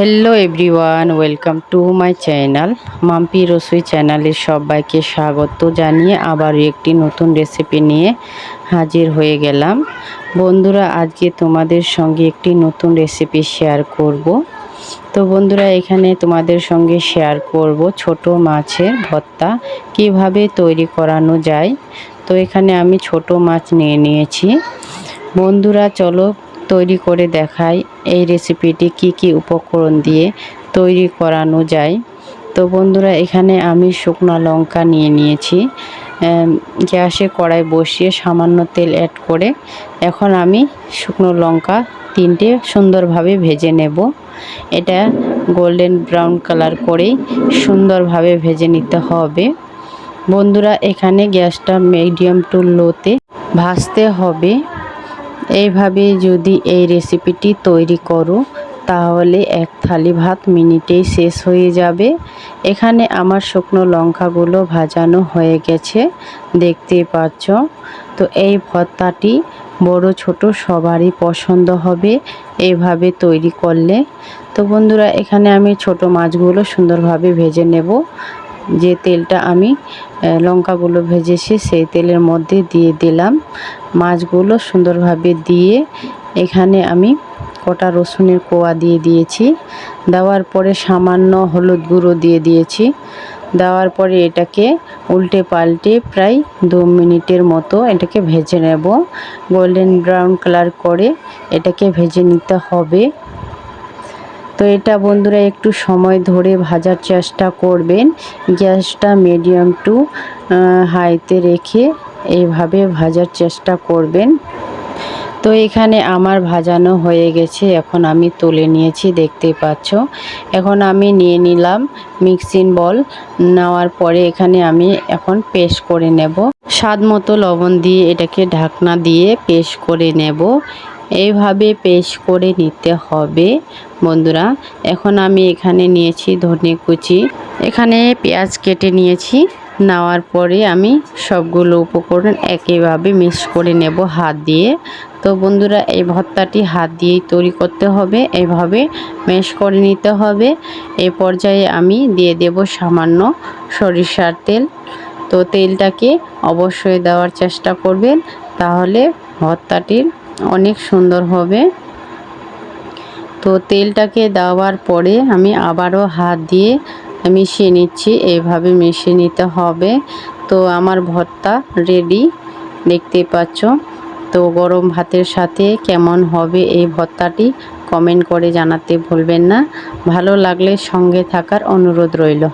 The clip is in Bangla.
Hello everyone welcome to my channel Mampi Rasui চ্যানেলের সবাইকে স্বাগত জানিয়ে আবার একটি নতুন রেসিপি নিয়ে হাজির হয়ে গেলাম। বন্ধুরা, আজকে তোমাদের সঙ্গে একটি নতুন রেসিপি শেয়ার করব। তো বন্ধুরা, এখানে তোমাদের সঙ্গে শেয়ার করব ছোট মাছের ভর্তা, কীভাবে তৈরি করানো যায়। তো এখানে আমি ছোট মাছ নিয়ে নিয়েছি। বন্ধুরা, চলো তৈরি করে দেখাই এই রেসিপিটি কি কি উপকরণ দিয়ে তৈরি করানো যায়। তো বন্ধুরা, এখানে আমি শুকনো লঙ্কা নিয়ে নিয়েছি। গ্যাসে কড়াই বসিয়ে সামান্য তেল অ্যাড করে এখন আমি শুকনো লঙ্কা তিনটে সুন্দরভাবে ভেজে নেব। এটা গোল্ডেন ব্রাউন কালার করেই সুন্দরভাবে ভেজে নিতে হবে। বন্ধুরা, এখানে গ্যাসটা মিডিয়াম টু লোতে ভাজতে হবে। এইভাবে যদি এই রেসিপিটি তৈরি করো, তাহলে এক থালি ভাত মিনিটেই শেষ হয়ে যাবে। এখানে আমার শুকনো লঙ্কাগুলো ভাজানো হয়ে গেছে, দেখতে পাচ্ছ? তো এই ভর্তাটি বড় ছোট সবারই পছন্দ হবে এইভাবে তৈরি করলে। তো বন্ধুরা, এখানে আমি ছোট মাছগুলো সুন্দরভাবে ভেজে নেব। যে তেলটা আমি লঙ্কাগুলো ভেজেছি, সেই তেলের মধ্যে দিয়ে দিলাম। মাছগুলো সুন্দরভাবে দিয়ে এখানে আমি কটা রসুনের কোয়া দিয়ে দিয়েছি। দেওয়ার পরে সামান্য হলুদ গুঁড়ো দিয়ে দিয়েছি। দেওয়ার পরে এটাকে উল্টে পাল্টে প্রায় দু মিনিটের মতো এটাকে ভেজে নেব। গোল্ডেন ব্রাউন কালার করে এটাকে ভেজে নিতে হবে। তো এটা বন্ধুরা একটু সময় ধরে ভাজার চেষ্টা করবেন। গ্যাসটা মিডিয়াম টু হাইতে রেখে এইভাবে ভাজার চেষ্টা করবেন। তো এখানে আমার ভাজানো হয়ে গেছে, এখন আমি তুলে নিয়েছি দেখতে পাচ্ছ। এখন আমি নিয়ে নিলাম মিক্সিং বল নেওয়ার পরে এখানে আমি এখন পেস্ট করে নেব। স্বাদ মতো লবণ দিয়ে এটাকে ঢাকনা দিয়ে পেস্ট করে নেব। এইভাবে পেস্ট করে নিতে হবে, বন্ধুরা। এখন আমি এখানে নিয়েছি ধনে কুচি। এখানে পেঁয়াজ কেটে নিয়েছি। নেওয়ার পরে আমি সবগুলো উপকরণ একইভাবে মিক্স করে নেব হাত দিয়ে। তো বন্ধুরা, এই ভর্তাটি হাত দিয়েই তৈরি করতে হবে। এইভাবে মেশ করে নিতে হবে। এই পর্যায়ে আমি দিয়ে দেব সামান্য সরিষার তেল। তো তেলটাকে অবশ্যই দেওয়ার চেষ্টা করবেন, তাহলে ভর্তাটির অনেক সুন্দর হবে। তো তেলটাকে দেওয়ার পরে আমি আবারও হাত দিয়ে মিশিয়ে নিচ্ছি এইভাবে মিশিয়ে নিতে হবে। তো আমার ভর্তা রেডি দেখতে পাচ্ছ। তো গরম ভাতের সাথে কেমন হবে এই ভর্তাটি কমেন্ট করে জানাতে ভুলবেন না। ভালো লাগলে সঙ্গে থাকার অনুরোধ রইল।